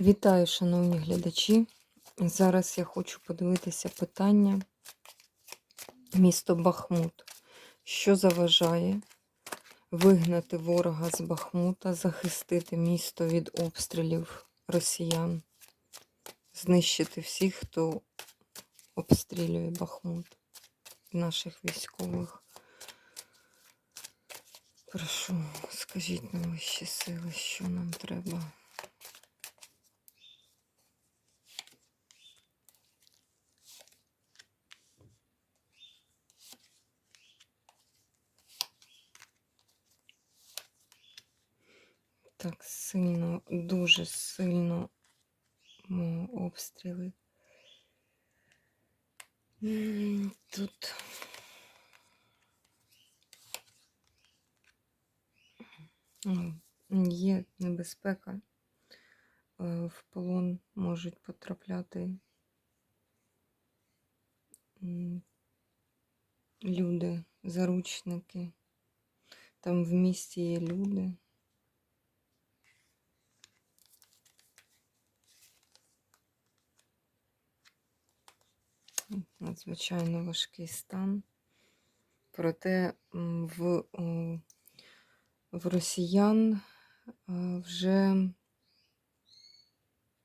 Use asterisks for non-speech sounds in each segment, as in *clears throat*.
Вітаю, шановні глядачі. Зараз я хочу подивитися питання місто Бахмут. Що заважає вигнати ворога з Бахмута, захистити місто від обстрілів росіян, знищити всіх, хто обстрілює Бахмут, наших військових. Прошу, скажіть нам вищі сили, що нам треба. Так сильно, дуже сильно обстріли. Тут є небезпека. Е, В полон можуть потрапляти люди, заручники. Там в місті є люди. Надзвичайно важкий стан. Проте в, в росіян е, вже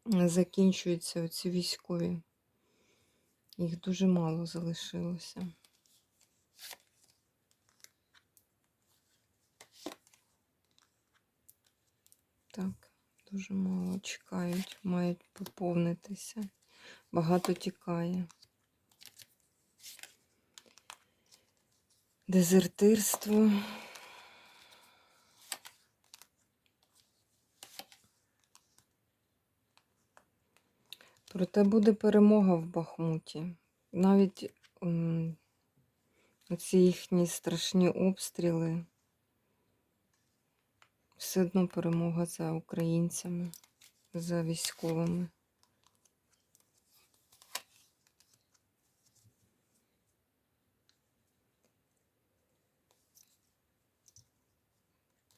закінчуються ці військові. Їх дуже мало залишилося. Так, дуже мало чекають, мають поповнитися. Багато тікає. Дезертирство. Проте буде перемога в Бахмуті. Навіть ці їхні страшні обстріли. Все одно перемога за українцями, за військовими.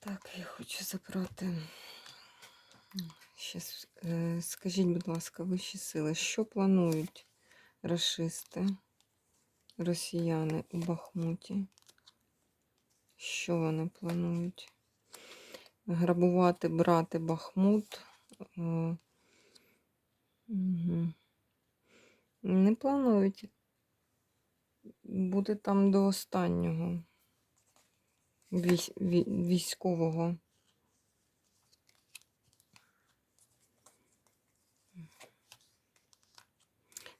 Так, я хочу забрати. Щас, е, скажіть, будь ласка, вищі сили, що планують расисти, росіяни у Бахмуті? Що вони планують? Грабувати, брати Бахмут. Е. Не планують бути там до останнього військового.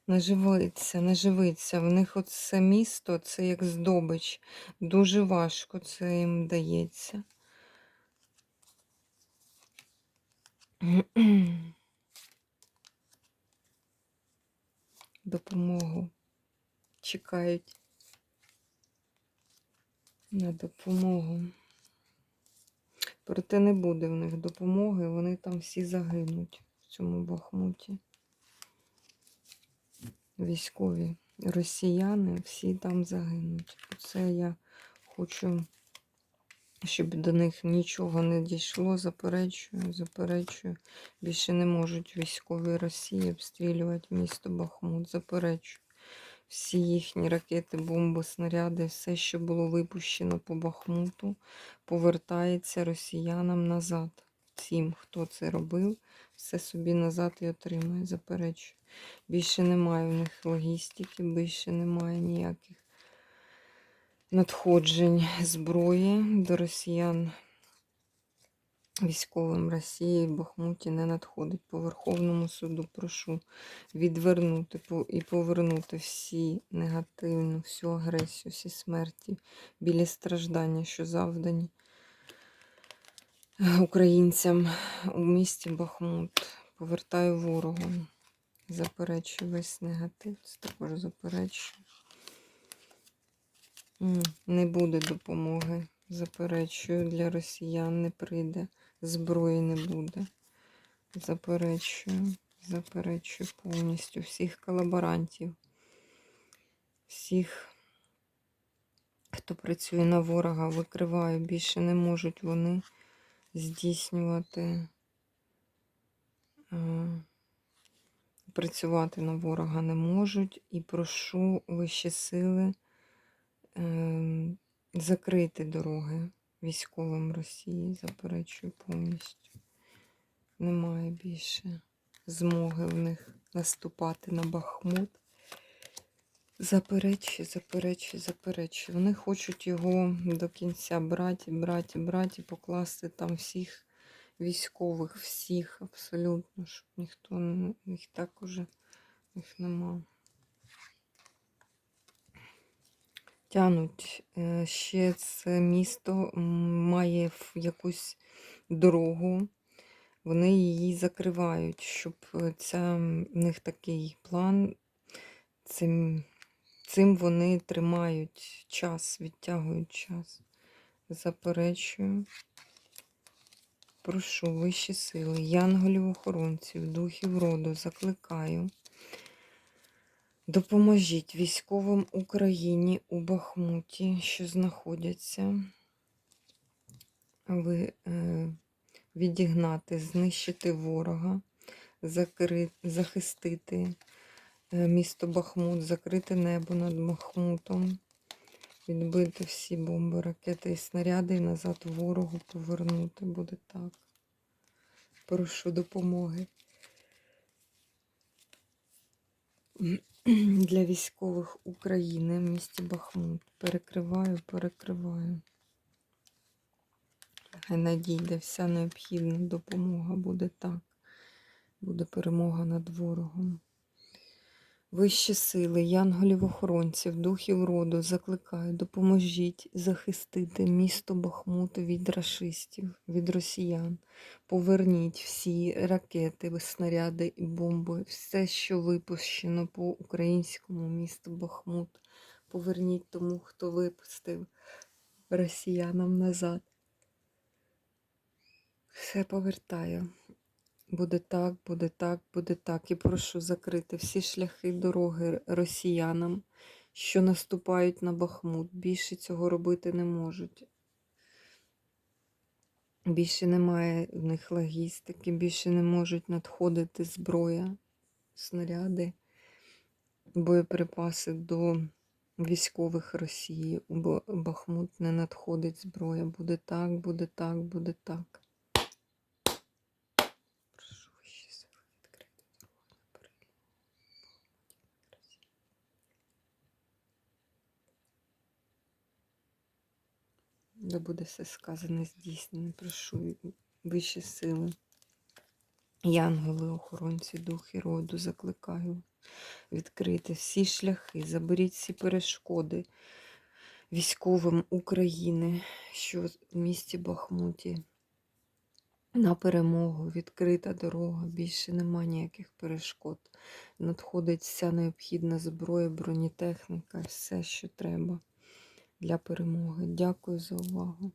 Наживиться, наживиться. В них оце місто, це як здобич. Дуже важко це їм дається. Допомогу чекають на допомогу. Проте не буде в них допомоги, вони там всі загинуть в цьому Бахмуті. Військові росіяни всі там загинуть. Оце я хочу, щоб до них нічого не дійшло. Заперечую, заперечую. Більше не можуть військові Росії обстрілювати місто Бахмут. Заперечую. Всі їхні ракети, бомби, снаряди, все, що було випущено по Бахмуту, повертається росіянам назад. Всім, хто це робив, все собі назад і отримує. Заперечую. Більше немає в них логістики, більше немає ніяких надходжень зброї до росіян. Військовим Росії в Бахмуті не надходить. По Верховному суду прошу відвернути і повернути всі негативну, всю агресію, всі смерті, білі страждання, що завдані українцям у місті Бахмут. Повертаю ворогу. Заперечую весь негатив. Це також заперечую. Не буде допомоги. Заперечую, для росіян не прийде. Зброї не буде. Заперечую, заперечую повністю всіх колаборантів, всіх, хто працює на ворога, викриваю. Більше не можуть вони здійснювати. е, працювати на ворога не можуть. І прошу вищі сили е, закрити дороги військовим Росії, заперечую повністю. Немає більше змоги в них наступати на Бахмут. Заперечую, заперечую, заперечую. Вони хочуть його до кінця брати, брати, брати покласти там всіх військових, всіх абсолютно, щоб ніхто їх так уже їх нема. Тянуть е, ще це місто має якусь дорогу. Вони її закривають, щоб е, ця в них такий план. Цим, цим вони тримають час, відтягують час. Заперечую. Прошу вищі сили, янголів-охоронців, духів роду, закликаю. Допоможіть військовим Україні у Бахмуті, що знаходяться, ви, е, відігнати, знищити ворога, закри, захистити е, місто Бахмут, закрити небо над Бахмутом, відбити всі бомби, ракети і снаряди і назад ворогу повернути. Буде так. Прошу допомоги. *clears throat* Для військових України в місті Бахмут. Перекриваю, перекриваю. Хай надійде вся необхідна допомога буде так. Буде перемога над ворогом. Вищі сили, янголів-охоронців, духів роду закликаю, допоможіть захистити місто Бахмут від рашистів, від росіян. Поверніть всі ракети, снаряди і бомби, все, що випущено по українському місту Бахмут. Поверніть тому, хто випустив росіянам назад. Все повертаю. Буде так, буде так, буде так. І прошу закрити всі шляхи дороги росіянам, що наступають на Бахмут. Більше цього робити не можуть. Більше немає в них логістики, більше не можуть надходити зброя, снаряди, боєприпаси до військових Росії. Ба- Бахмут не надходить зброя. Буде так, буде так, буде так. Прошу вищі сили відкрити дорогу на перемогу. Бахмуті Да буде все сказане, здійснене. Прошу вищі сили. Янголи, охоронці, духи роду, закликаю відкрити всі шляхи, заберіть всі перешкоди військовим України, що в місті Бахмуті на перемогу, відкрита дорога, більше нема ніяких перешкод. Надходить вся необхідна зброя, бронетехніка, все, що треба для перемоги. Дякую за увагу.